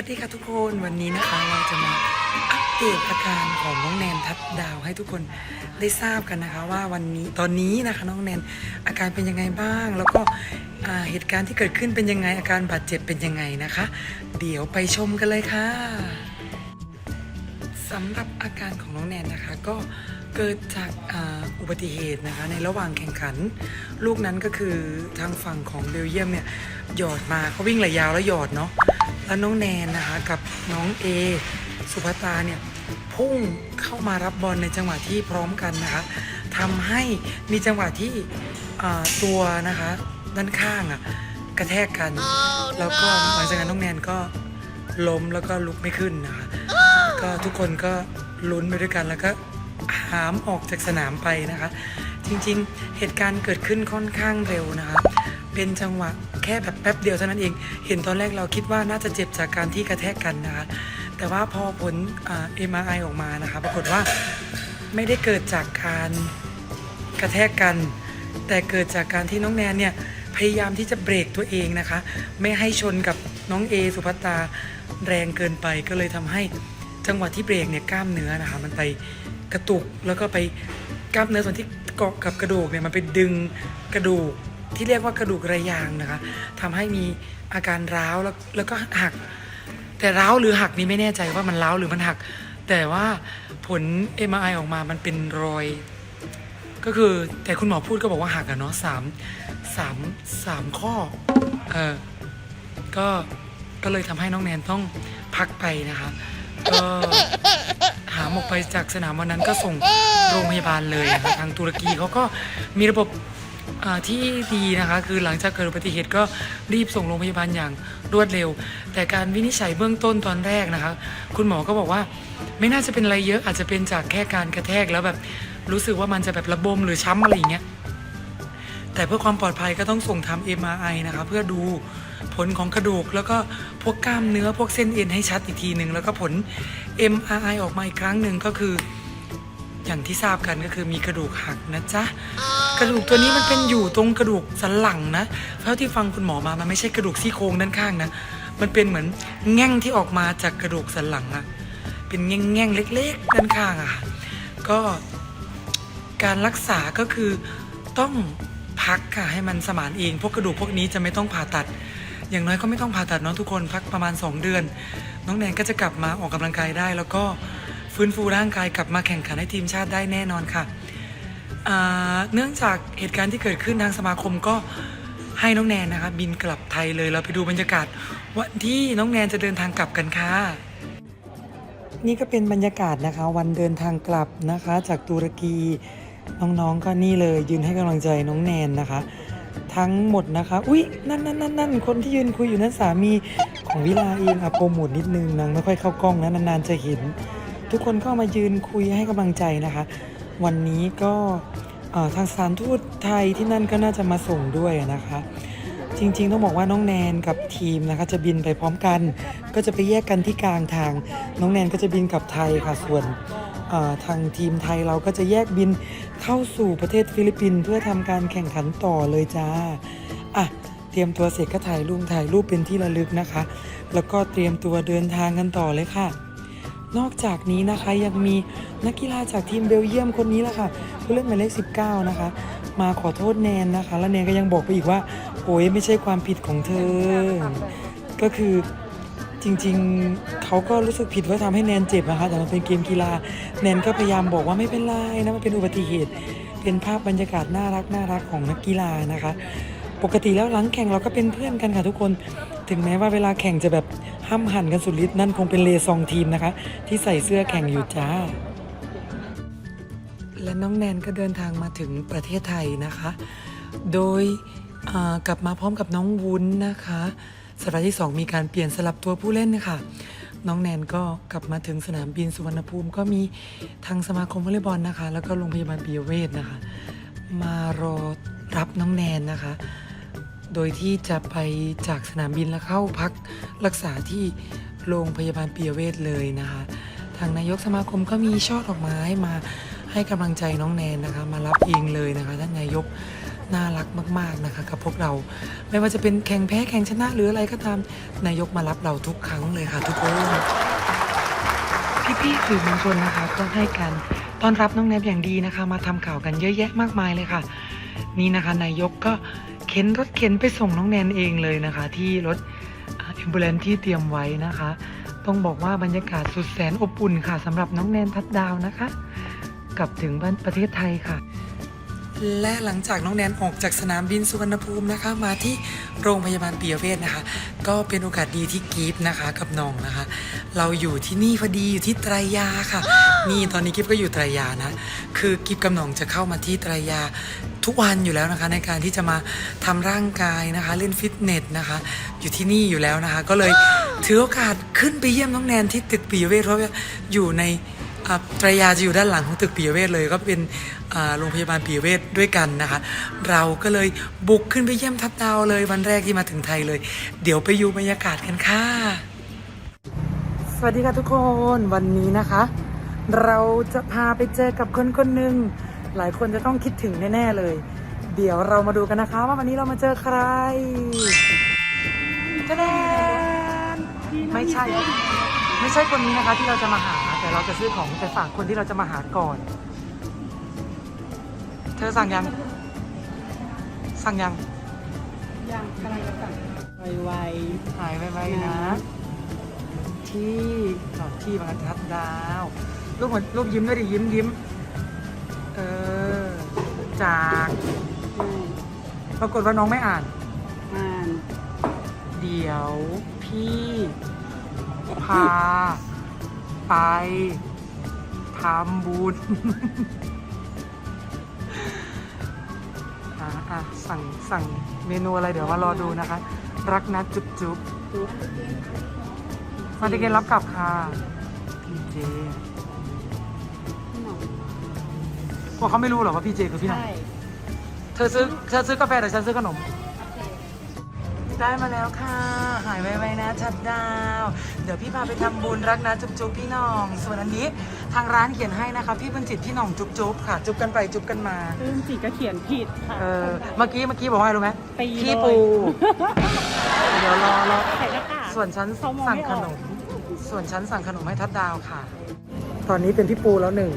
วัสดีค่ะทุกคนวันนี้นะคะเราจะมาอัปเดตอาการของน้องแนนทัดดาวให้ทุกคนได้ทราบกันนะคะ ว่าวันนี้ตอนนี้นะคะน้องแนนอาการเป็นยังไงบ้าง แล้วก็เหตุการณ์ที่เกิดขึ้นเป็นยังไงอาการบาดเจ็บเป็นยังไงนะคะ เดี๋ยวไปชมกันเลยค่ะสำหรับอาการของน้องแนนนะคะ ก็เกิดจากอ,อุบัติเหตุนะคะ ในระหว่างแข่งขัน ลูกนั้นก็คือทางฝั่งของเบลเยียมเนี่ยหยอดมาเขาวิ่งระยะยาวแล้วหยอดเนาะ แล้วน้องแนนนะคะกับน้องเอสุภัตราเนี่ยพุ่งเข้ามารับบอลในจังหวะที่พร้อมกันนะคะทำให้มีจังหวะที่อ่าตัวนะคะด้านข้างอะกระแทกกันแล้วก็หลังจากนั้นน้องแนนก็ล้มแล้วก็ลุกไม่ขึ้นนะคะก็ทุกคนก็ลุ้นไปด้วยกันแล้วก็หามออกจากสนามไปนะคะ จริงๆ เหตุการณ์เกิดขึ้นค่อนข้างเร็วนะคะ เป็นจังหวะแค่แบบแป๊บเดียวเท่านั้นเอง เห็นตอนแรกเราคิดว่าน่าจะเจ็บจากการที่กระแทกกันนะคะแต่ว่าพอผลเอ็มไอออกมานะคะปรากฏว่าไม่ได้เกิดจากการกระแทกกัน แต่เกิดจากการที่น้องแนนเนี่ยพยายามที่จะเบรกตัวเองนะคะ ไม่ให้ชนกับน้องเอสุภัตตาแรงเกินไปก็เลยทำให้จังหวะที่เบรกเนี่ยกล้ามเนื้อนะคะมันไปกระตุกแล้วก็ไปกล้ามเนื้อส่วนที่เกาะกับกระดูกเนี่ยมันไปดึงกระดูก ที่เรียกว่ากระดูกระยางนะคะทำให้มีอาการร้าวแล้วแล้วก็หัก แต่ร้าวหรือหักนี่ไม่แน่ใจว่ามันร้าวหรือมันหัก แต่ว่าผล MRI ออกมามันเป็นรอย ก็คือแต่คุณหมอพูดก็บอกว่าหักอะเนาะสามสามสามข้อเออก็ก็เลยทำให้น้องแนนต้องพักไปนะคะก็หามออกไปจากสนามวันนั้นก็ส่งโรงพยาบาลเลยนะคะทางตุรกีเขาก็มีระบบ ที่ดีนะคะ คือหลังจากเกิดอุบัติเหตุก็รีบส่งโรงพยาบาลอย่างรวดเร็ว แต่การวินิจฉัยเบื้องต้นตอนแรกนะคะ คุณหมอก็บอกว่าไม่น่าจะเป็นอะไรเยอะอาจจะเป็นจากแค่การกระแทกแล้วแบบรู้สึกว่ามันจะแบบระบมหรือช้ำอะไรอย่างเงี้ยแต่เพื่อความปลอดภัยก็ต้องส่งทำ MRI นะคะเพื่อดูผลของกระดูก แล้วก็พวกกล้ามเนื้อพวกเส้นเอ็นให้ชัดอีกทีหนึ่งแล้วก็ผล MRI ออกมาอีกครั้งหนึ่งก็คือ อย่างที่ทราบกันก็คือมีกระดูกหักนะจ๊ะกระดูกตัวนี้มันเป็นอยู่ตรงกระดูกสันหลังนะเท่าที่ฟังคุณหมอมามันไม่ใช่กระดูกซี่โครงด้านข้างนะมันเป็นเหมือนแง่งที่ออกมาจากกระดูกสันหลังอะเป็นแง่งแง่งๆเล็ก ๆ ด้านข้างอะก็การรักษาก็คือต้องพักค่ะให้มันสมานเอง พวกกระดูกพวกนี้จะไม่ต้องผ่าตัด อย่างน้อยก็ไม่ต้องผ่าตัดเนาะทุกคนพักประมาณ 2 เดือน น้องแนนก็จะกลับมาออกกำลังกายได้แล้วก็ ฟื้นฟูร่างกายกลับมาแข่งขันให้ทีมชาติได้แน่นอนค่ะเนื่องจากเหตุการณ์ที่เกิดขึ้นทางสมาคมก็ให้น้องแนนนะคะบินกลับไทยเลยเราไปดูบรรยากาศวันที่น้องแนนจะเดินทางกลับกันค่ะนี่ก็เป็นบรรยากาศนะคะ วันเดินทางกลับนะคะ จากตุรกีน้องๆก็นี่เลยยืนให้กำลังใจน้องแนนนะคะ ทั้งหมดนะคะอุ๊ยนั่นนั่นนั่นนั่นคนที่ยืนคุยอยู่นั่นสามีของวิลาเองอะโปรโมทนิดนึงนางไม่ค่อยเข้ากล้องนะนานๆจะเห็น ทุกคนก็มายืนคุยให้กำลังใจนะคะ วันนี้ก็ทางสถานทูตไทยที่นั่นก็น่าจะมาส่งด้วยนะคะ จริงๆต้องบอกว่าน้องแนนกับทีมนะคะ จะบินไปพร้อมกัน ก็จะไปแยกกันที่กลางทาง น้องแนนก็จะบินกลับไทยค่ะส่วนทางทีมไทยเราก็จะแยกบินเข้าสู่ประเทศฟิลิปปินส์เพื่อทำการแข่งขันต่อเลยจ้าอะเตรียมตัวเสร็จก็ถ่ายรูปถ่ายรูปเป็นที่ระลึกนะคะ แล้วก็เตรียมตัวเดินทางกันต่อเลยค่ะ นอกจากนี้นะคะยังมีนักกีฬาจากทีมเบลเยียมคนนี้แหละค่ะผู้เล่นหมายเลข 19 นะคะ มาขอโทษแนนนะคะ แล้วแนนก็ยังบอกไปอีกว่าโอ้ยไม่ใช่ความผิดของเธอ ก็คือจริงๆเขาก็รู้สึกผิดว่าทำให้แนนเจ็บนะคะ แต่มันเป็นเกมกีฬาแนนก็พยายามบอกว่าไม่เป็นไรนะมันเป็นอุบัติเหตุ เป็นภาพบรรยากาศน่ารักน่ารักของนักกีฬานะคะ ปกติแล้วหลังแข่งเราก็เป็นเพื่อนกันค่ะทุกคน ถึงแม้ว่าเวลาแข่งจะแบบ ห้ามหันกันสุดฤทธิ์นั่นคงเป็นเลซองทีมนะคะ ที่ใส่เสื้อแข่งอยู่จ้า และน้องแนนก็เดินทางมาถึงประเทศไทยนะคะ โดยกลับมาพร้อมกับน้องวุ้นนะคะสัปดาห์ที่ 2 มีการเปลี่ยนสลับตัวผู้เล่นนะคะน้องแนนก็กลับมาถึงสนามบินสุวรรณภูมิ ก็มีทางสมาคมวอลเลย์บอลนะคะ แล้วก็โรงพยาบาลปิยเวชนะคะ มารอรับน้องแนนนะคะ โดยที่จะไปจากสนามบินแล้วเข้าพักรักษาที่โรงพยาบาลปิยเวชเลยนะคะ ทางนายกสมาคมก็มีช่อดอกไม้มาให้กำลังใจน้องแนนนะคะ มารับเองเลยนะคะท่านนายกน่ารักมาก ๆนะคะ กับพวกเรา ไม่ว่าจะเป็นแข่งแพ้แข่งชนะหรืออะไรก็ตามนายกมารับเราทุกครั้งเลยค่ะทุกคนพี่ๆสื่อมวลชนนะคะก็ให้การต้อนรับน้องแนบอย่างดีนะคะ มาทำข่าวกันเยอะแยะมากมายเลยค่ะ นี่นะคะนายกก็ เข็นรถเข็นไปส่งน้องแนนเองเลยนะคะ ที่รถเอ m b u l a n c e ที่เตรียมไว้นะคะ ต้องบอกว่าบรรยากาศสุดแสนอบอุ่นค่ะสำหรับน้องแนนทัดดาวนะคะ กลับถึงบ้านประเทศไทยค่ะ และหลังจากน้องแนนออกจากสนามบินสุวรรณภูมินะคะ มาที่โรงพยาบาลปิยเวชนะคะ ก็เป็นโอกาสดีที่กีฟนะคะกับน้องนะคะ เราอยู่ที่นี่พอดีอยู่ที่ไตรยาค่ะ นี่ตอนนี้กิฟก็อยู่ไตรยานะ คือกิฟกับน้องจะเข้ามาที่ไตรยาทุกวันอยู่แล้วนะคะ ในการที่จะมาทำร่างกายนะคะ เล่นฟิตเนสนะคะ อยู่ที่นี่อยู่แล้วนะคะ ก็เลยถือโอกาสขึ้นไปเยี่ยมน้องแนนที่ตึกปิยเวชเพราะว่าอยู่ใน ตรยาจะอยู่ด้านหลังของตึกปิยเวชเลย ก็เป็นอ่าโรงพยาบาลปิยเวชด้วยกันนะคะ เราก็เลยบุกขึ้นไปเยี่ยมทัดดาวเลยวันแรกที่มาถึงไทยเลย เดี๋ยวไปอยู่บรรยากาศกันค่ะ สวัสดีค่ะทุกคนวันนี้นะคะ เราจะพาไปเจอกับคนคนหนึ่งหลายคนจะต้องคิดถึงแน่ๆเลย เดี๋ยวเรามาดูกันนะคะ ว่าวันนี้เรามาเจอใครจะแดนไม่ใช่ ไม่ใช่คนนี้นะคะที่เราจะมาหา แต่เราจะซื้อของไปฝากคนที่เราจะมาหาก่อน เธอสั่งยัง สั่งยัง ยังกำลังจะสั่งไวหายไปๆนะ ที่อ๋อที่บรรทัดดาวลูกเหมือนลูกยิ้มด้วยดิยิ้มยิ้มเออจากๆอืมปรากฏว่าน้องไม่อ่าน อ่าน เดี๋ยวพี่พา ไปทำบุญอะอะสั่งสั่งเมนูอะไรเดี๋ยวมารอดูนะคะ รักนะจุ๊บจุ๊บดูมาติเกนรับกลับค่ะพี่เจพี่หน่องพวกเขาไม่รู้หรอกว่าพี่เจคือพี่หน้องใช่เธอซื้อเธอซื้อกาแฟแต่ฉันซื้อขนม ได้มาแล้วค่ะ หายไวๆนะชัดดาว เดี๋ยวพี่พาไปทำบุญรักนะ จุ๊บจุ๊บพี่หน้อง ส่วนอันนี้ทางร้านเขียนให้นะคะ พี่บุญจิตพี่หน้องจุ๊บจุ๊บค่ะ จุ๊บกันไปจุ๊บกันมาซึ่งจิก็เขียนผิดค่ะเออเมื่อกี้เมื่อกี้บอกว่าไงรู้ไหมตีพี่เลยปู เดี๋ยวรอรอใส่หน้ากากส่วนฉันเขามองสั่งไม่ขออกนม ส่วนฉันสั่งขนมให้ทัดดาวค่ะ ตอนนี้เป็นพี่ปูแล้วหนึ่ง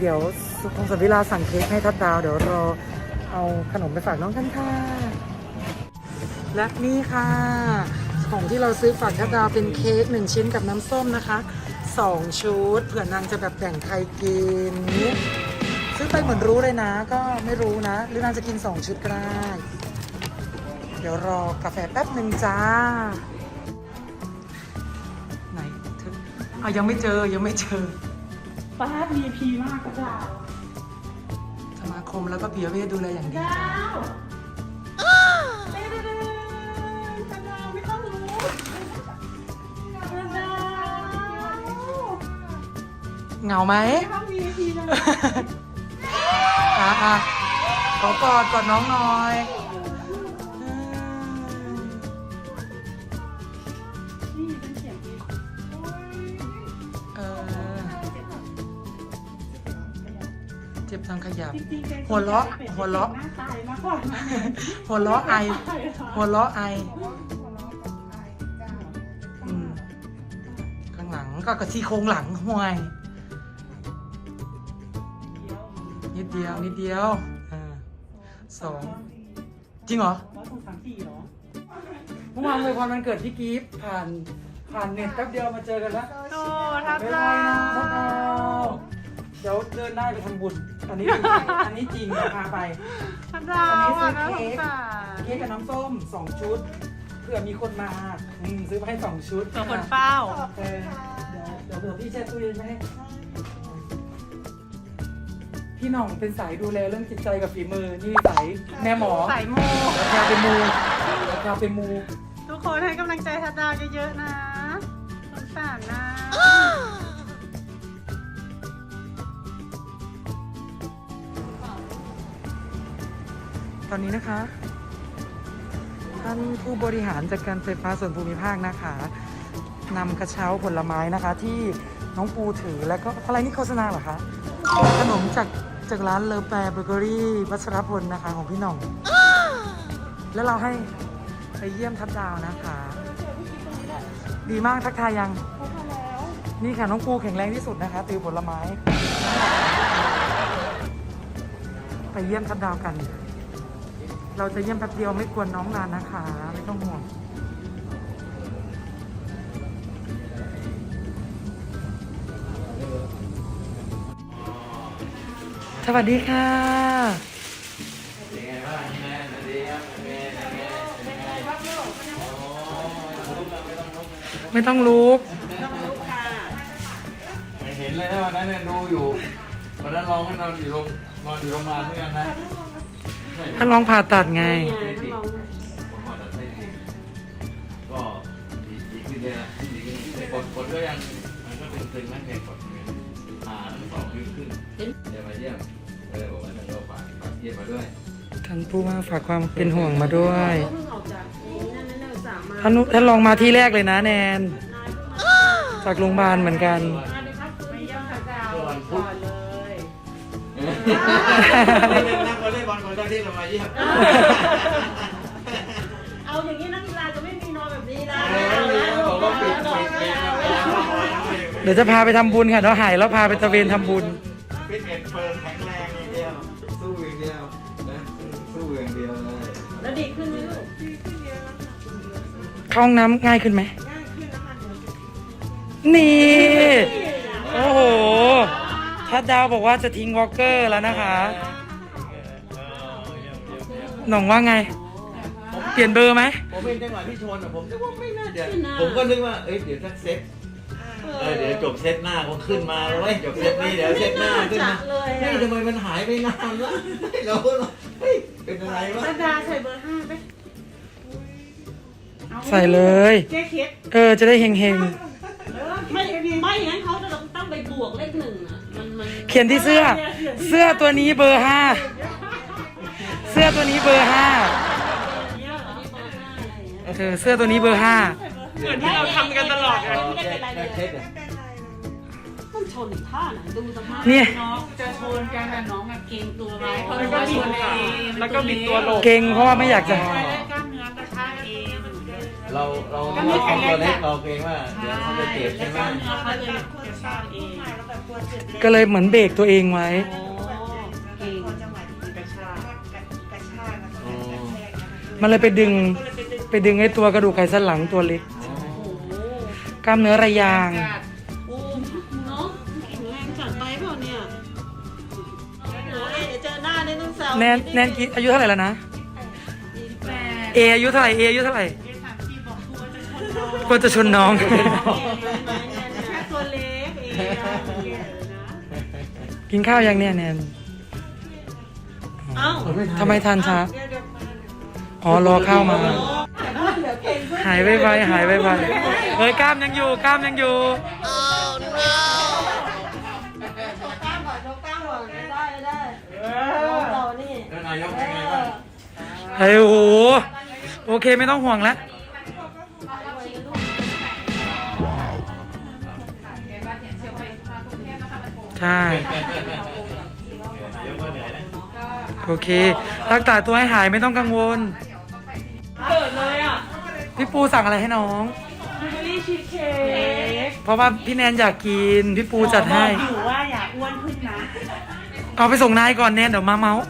เดี๋ยวสุพงศวิลาสั่งเค้กให้ทัดดาว เดี๋ยวรอเอาขนมไปฝากน้องกันค่ะ และนี่ค่ะ ของที่เราซื้อฝากทัดดาวเป็นเค้กหนึ่งชิ้นกับน้ำส้มนะคะสองชุดเผื่อนางจะแบบแบ่งใครกินซื้อไปเหมือนรู้เลยนะ ก็ไม่รู้นะ หรือนางจะกินสองชุดก็ได้ เดี๋ยวรอกาแฟแป๊บหนึ่งจ้า ไหนเธออะยังไม่เจอยังไม่เจอป้า VIP มากก็ดาวสมาคมแล้วก็ปิยเวทดูแลอย่างดีดาจ้า เหงาไหมไม่ต้อง VIP นะอะอะขอกอดกอดน้องหน่อยอืมนี่เป็นเสียงผิดเออเจ็บทางขยับ จริงๆเป็นหัวเราะหัวเราะ หน้าตายมากกว่านะหัวเราะไอหัวเราะไออืมข้างหลังก็กระซี่โครงหลังห่วย นิดเดียวนิดเดียวอ่าสองจริงเหรอร้อยหกสามสี่เหรอเมื่อวานเลยพรวันเกิดพี่กิฟต์ผ่านผ่านเน็ตแป๊บเดียวมาเจอกันแล้วโอ้ทับบ๊ายดาบายนะวทัดดาวเดี๋ยวเดินได้ไปทำบุญอันนี้จริงอันนี้จริงเดี๋ยวพาไป ทับดาวอะน่าสงสารเค้กกับน้ำส้มสองชุดเผื่อมีคนมาอืมซื้อมาให้สองชุดตัวคนเฝ้าเออเดี๋ยวเดี๋ยวเผื่อพี่แช่ตู้เย็นไว้ให้ พี่หน่องเป็นสายดูแลเรื่องจิตใจกับฝีมือ นี่สายแม่หมอใส่โมราคาเป็นมูราคาเป็นมู ทุกคนให้กำลังใจทับดาวเยอะๆนะสงสารนะตอนนี้นะคะ ท่านผู้บริหารจากการไฟฟ้าส่วนภูมิภาคนะคะนำกระเช้าผลไม้นะคะ ที่น้องปูถือแล้วก็อะไรนี่โฆษณาเหรอคะขนมจาก จากร้านเลอแปรเบเกอรี่วัชรพลนะคะของพี่หน่อง แล้วเราให้ไปเยี่ยมทัดดาวนะคะ ดีมากทักทายยัง นี่ค่ะน้องปูแข็งแรงที่สุดนะคะติวผลไม้ ไปเยี่ยมทัดดาวกัน เราจะเยี่ยมแป๊บเดียวไม่กวนน้องนานนะคะ ไม่ต้องห่วง สวัสดีค่ะ ไม่ต้องลุก ไม่เห็นเลยนะวันนั้นเนี่ยดูอยู่วันนั้นลองให้นอนอยู่โรงนอนอยู่โรงพยาบาลด้วยกันนะท่านลองผ่าตัดไง ผมผ่าตัดไส้ติ่งก็ดีดีขึ้นเยอะนะดีขึ้นกดกดก็ยังมันก็เป็นตึงนั่นเองกดผ่าทั้งสองนิ้วขึ้นเดี๋ยวมาเยี่ยม ยี่ยมมาด้วยท่านผู้ว่าฝากความเป็นห่วงมาด้วยเพิ่งออกจากนั่นนั่นนั่นสามมาท่านท่านลองมาที่แรกเลยนะแนนจากโรงพยาบาลเหมือนกัน มาดูครับไปเยี่ยมพระเจ้าก่อนเลยนักวอลเลย์บอลคนแรกที่เรามาเยี่ยมเอาอย่างนี้นักกีฬาจะไม่มีนอนแบบนี้นะบอกว่าปิดปิดเกมแล้วเดี๋ยวจะพาไปทำบุญค่ะเดี๋ยวหายแล้วพาไปตะเวนทำบุญฟิตเนสเฟิร์มแข็งแรง อย่างเดียวสู้อย่างเดียวนะสู้อย่างเดียวเลยแล้วดีขึ้นไหมลูกเข้าห้องน้ำง่ายขึ้นไหมง่ายขึ้นแล้วค่ะนี่ โอ้โหทัดดาวบอกว่าจะทิ้งวอลเกอร์แล้วนะคะ หน่องว่าไง เปลี่ยนเบอร์ไหมผมเป็นจังหวะที่ชนอะผมนึกว่าไม่น่าจะผมก็นึกว่าเอ้ยเดี๋ยวสักเซต เออเดี๋ยวจบเซตหน้าคงขึ้นมาแล้วเว้ยจบเซตนี้เดี๋ยวเซตหน้าขึ้นมาเลยเฮ้ยทำไมมันหายไปนานวะเราก็เฮ้ยเป็นอะไรวะพระดาใส่เบอร์ห้าไหมใส่เลยแก้เคล็ดเออ จะได้เฮงไม่ไม่อย่างนั้นเขาจะต้องไปบวกเลขหนึ่งอะมันมันๆ เขียนที่เสื้อ เสื้อตัวนี้เบอร์ห้า เสื้อตัวนี้เบอร์ห้าเนี่ยเหรอเบอร์ห้าอะไรอย่างเงี้ย เออ เสื้อตัวนี้เบอร์ห้า เหมือนที่เราทำกันตลอดเลยไม่ได้เป็นไรเลแก้ยเคล็ดอะมันชนอีกท่าไหนดูสภาพเนี่ย น้องจะชนกันแต่น้องอะเกรงตัวไว้เพราะรู้ว่าชนเองแล้วก็บิดตัวลงเก่งเพราะว่าไม่อยากจะใช้ได้กล้ามเนื้อกระชากเองเราเราเราของตัวเล็กเราเกรงว่าเดี๋ยวเขาจะเจ็บและใช่ไหมกล้ามเนื้อเขาเลยกระชากเองก็เลยเหมือนเบรกตัวเองไว้โอ้เก่งกระชากอ๋อมันเลยไปดึง ไปดึงไอ้ตัวกระดูกไขสันหลังตัวเล็กโอ้โห กล้ามเนื้อระยางโอ้เนาะแข็งแรงจัดไปเปล่าเนี่ยโอ้เอ๊ะเดี๋ยวเจอหน้าเนี่ยต้องแซวแนนแนนกี่อายุเท่าไหร่แล้วนะแต่เออายุเท่าไหร่เออายุเท่าไหร่เอสามสี่บอกตัวจะชนน้องกลัวจะชนน้องแค่ตัวเล็กเองนะกินข้าวยังเนี่ยแนนเอ้าทำไมทานช้าอ๋อรอข้าวมาเดี๋ยวเก่งขึ้นหายไปไปหายไปไป เฮ้ยกล้ามยังอยู่กล้ามยังอยู่โชว์กล้ามก่อนโชว์กล้ามก่อนไม่ได้ไม่ได้เรานี่แล้วนายกเป็นไงบ้างเฮ้ยโอ้โหโอเคไม่ต้องห่วงแล้วใช่เดี๋ยวก็เหนื่อยนะโอเครักษาตัวให้หายไม่ต้องกังวล เกิดเลยอะ พี่ปูสั่งอะไรให้น้องบลูเบอรี่ ชีสเค้กเพราะว่าพี่แนนอยากกิน พี่ปูจัดให้อยู่ว่าอย่าอ้วนขึ้นนะ เอาไปส่งนายก่อนแนนเดี๋ยวมาเมาส์